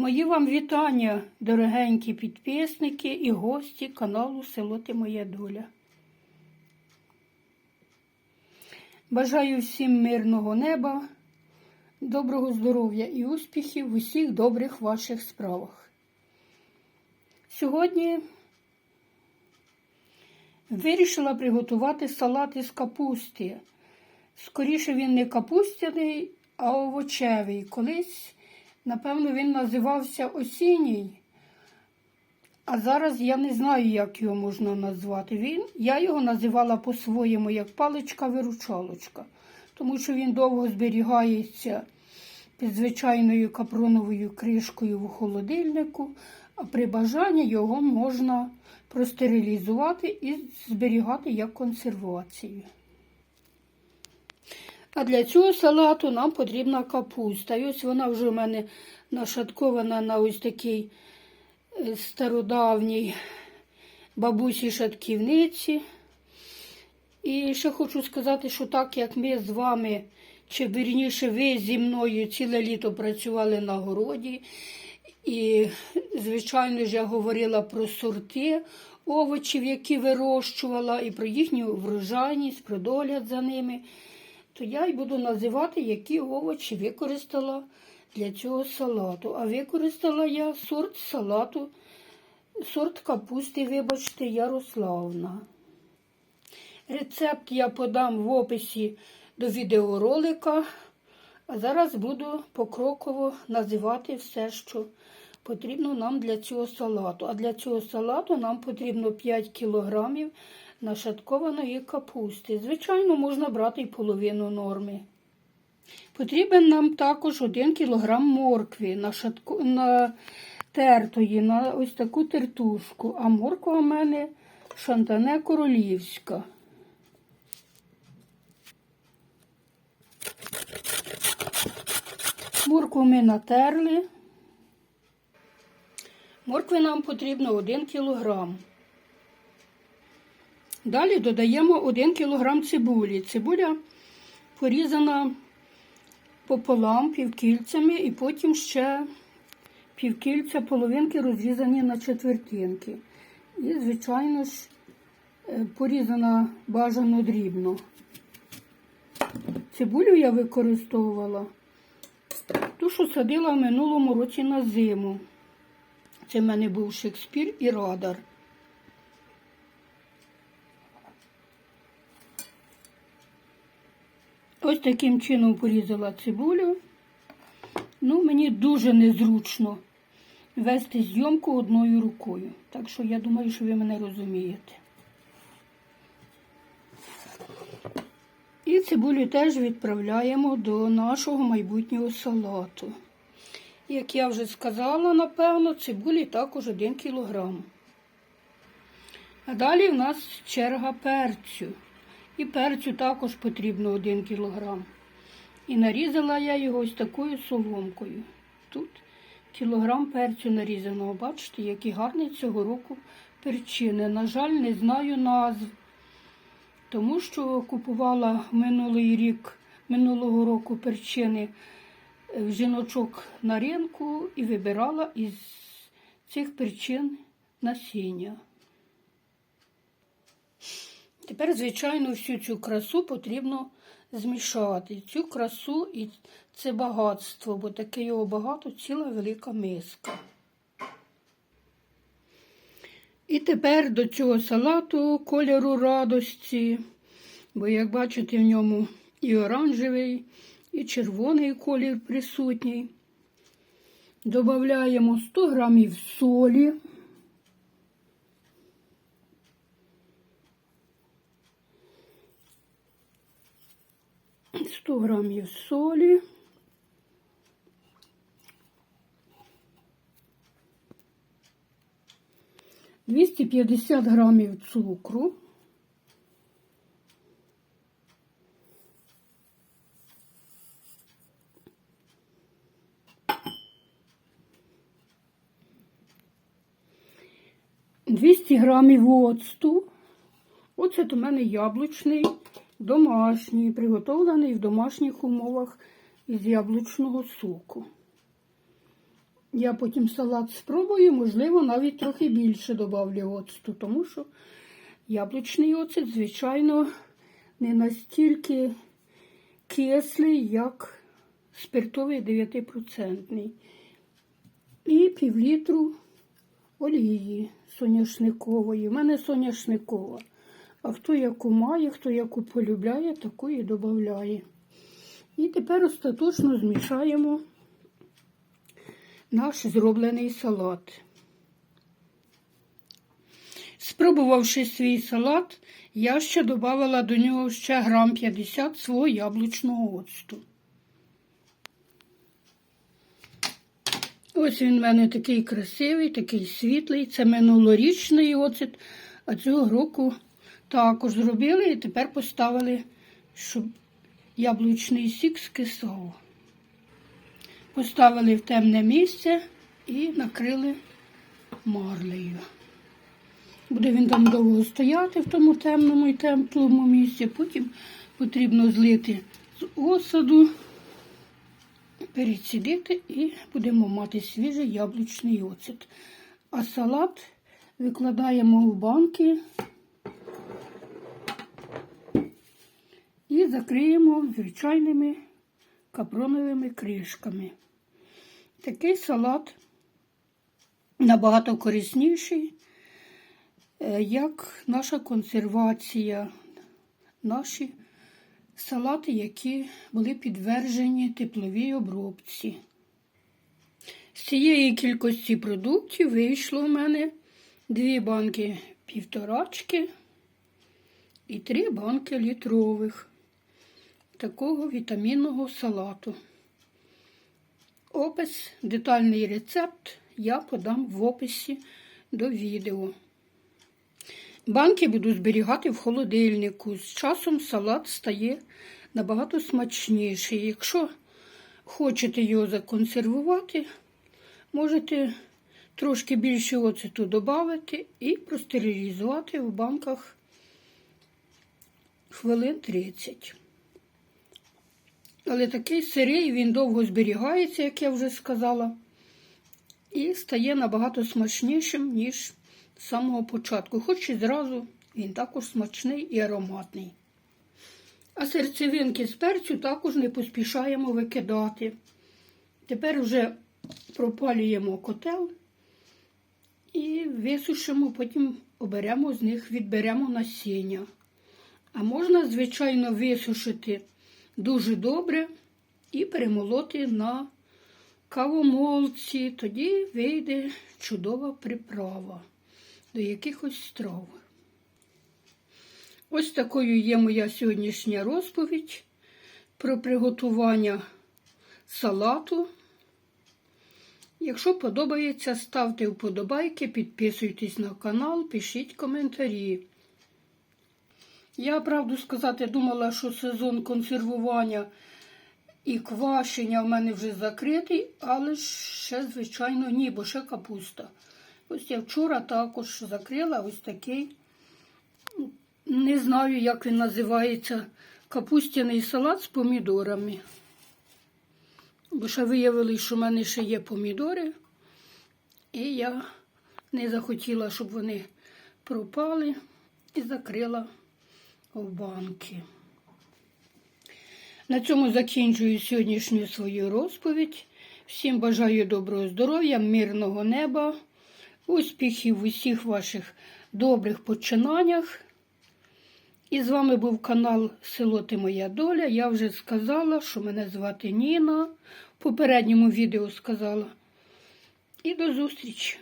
Мої вам вітання, дорогенькі підписники і гості каналу Село Ти Моя Доля. Бажаю всім мирного неба, доброго здоров'я і успіхів в усіх добрих ваших справах. Сьогодні вирішила приготувати салат із капусти. Скоріше він не капустяний, а овочевий. Колись, напевно, він називався осінній. А зараз я не знаю, як його можна назвати. Він, я його називала по-своєму як паличка-виручалочка, тому що він довго зберігається під звичайною капроновою кришкою в холодильнику, а при бажанні його можна простерилізувати і зберігати як консервацію. А для цього салату нам потрібна капуста. І ось вона вже в мене нашаткована на ось такий е, стародавній бабусі шатківниці. І ще хочу сказати, що так як ми з вами, чи вірніше ви зі мною ціле літо працювали на городі, і, звичайно ж, я говорила про сорти овочів, які вирощувала, і про їхню врожайність, про догляд за ними, то я й буду називати, які овочі використала для цього салату. А використала я сорт салату, сорт капусти, вибачте, Ярославна. Рецепт я подам в описі до відеоролика, а зараз буду покроково називати все, що потрібно нам для цього салату. А для цього салату нам потрібно 5 кілограмів нашаткованої капусти. Звичайно, можна брати і половину норми. Потрібен нам також 1 кг моркви нашатку... натертої на ось таку тертушку, а морква у мене шантане королівська. Моркву ми натерли. Моркви нам потрібно 1 кг. Далі додаємо 1 кг цибулі. Цибуля порізана пополам півкільцями, і потім ще півкільця половинки розрізані на четвертинки. І, звичайно ж, е, порізана бажано дрібно. Цибулю я використовувала ту, що садила в минулому році на зиму. Це в мене був Шекспір і Радар. Ось таким чином порізала цибулю. Ну, мені дуже незручно вести зйомку одною рукою. Так що я думаю, що ви мене розумієте. І цибулю теж відправляємо до нашого майбутнього салату. Як я вже сказала, напевно, цибулі також 1 кілограм. А далі в нас черга перцю. І перцю також потрібно 1 кілограм. І нарізала я його ось такою соломкою. Тут кілограм перцю нарізаного. Бачите, які гарні цього року перчини. На жаль, не знаю назв, тому що купувала минулий рік, минулого року перчини в жіночок на ринку і вибирала із цих причин насіння. Тепер, звичайно, всю цю красу потрібно змішати. Цю красу і це багатство, бо таке його багато, ціла велика миска. І тепер до цього салату кольору радості, бо, як бачите, в ньому і оранжевий, і червоний колір присутній. Додаємо 100 грамів солі. Сто грамів солі. Двісті п'ятдесят грамів цукру. Двісті грамів оцту. Оце у мене яблучний, домашній, приготовлений в домашніх умовах із яблучного соку. Я потім салат спробую, можливо, навіть трохи більше добавлю оцту, тому що яблучний оцет, звичайно, не настільки кислий, як спиртовий 9%. І півлітру олії соняшникової. У мене соняшникова. А хто яку має, хто яку полюбляє, таку і додає. І тепер остаточно змішаємо наш зроблений салат. Спробувавши свій салат, я ще додавала до нього ще грам 50 свого яблучного оцту. Ось він в мене такий красивий, такий світлий. Це минулорічний оцет, а цього року також зробили і тепер поставили, щоб яблучний сік скисав. Поставили в темне місце і накрили марлею. Буде він там довго стояти в тому темному і теплому місці. Потім потрібно злити з осаду, перецідити і будемо мати свіжий яблучний оцет. А салат викладаємо в банки закриємо звичайними капроновими кришками. Такий салат набагато корисніший, е, як наша консервація, наші салати, які були підтверджені тепловій обробці. З цієї кількості продуктів вийшло в мене дві банки півторачки і три банки літрових такого вітамінного салату. Опис, детальний рецепт я подам в описі до відео. Банки буду зберігати в холодильнику. З часом салат стає набагато смачніший. Якщо хочете його законсервувати, можете трошки більше оцету додати і простерилізувати в банках хвилин 30. Але такий сирий, він довго зберігається, як я вже сказала, і стає набагато смачнішим, ніж з самого початку. Хоч і зразу він також смачний і ароматний. А серцевинки з перцю також не поспішаємо викидати. Тепер вже пропалюємо котел і висушимо, потім оберемо з них, відберемо насіння. А можна, звичайно, висушити дуже добре і перемолоти на кавомолці. Тоді вийде чудова приправа до якихось страв. Ось такою є моя сьогоднішня розповідь про приготування салату. Якщо подобається, ставте вподобайки, підписуйтесь на канал, пишіть коментарі. Я, правду сказати, думала, що сезон консервування і квашення в мене вже закритий, але ще, звичайно, ні, бо ще капуста. Ось я вчора також закрила ось такий, не знаю, як він називається, капустяний салат з помідорами. Бо ще виявили, що в мене ще є помідори, і я не захотіла, щоб вони пропали, і закрила банки. На цьому закінчую сьогоднішню свою розповідь. Всім бажаю доброго здоров'я, мирного неба, успіхів в усіх ваших добрих починаннях. І з вами був канал Село Ти Моя Доля. Я вже сказала, що мене звати Ніна. В попередньому відео сказала. І до зустрічі!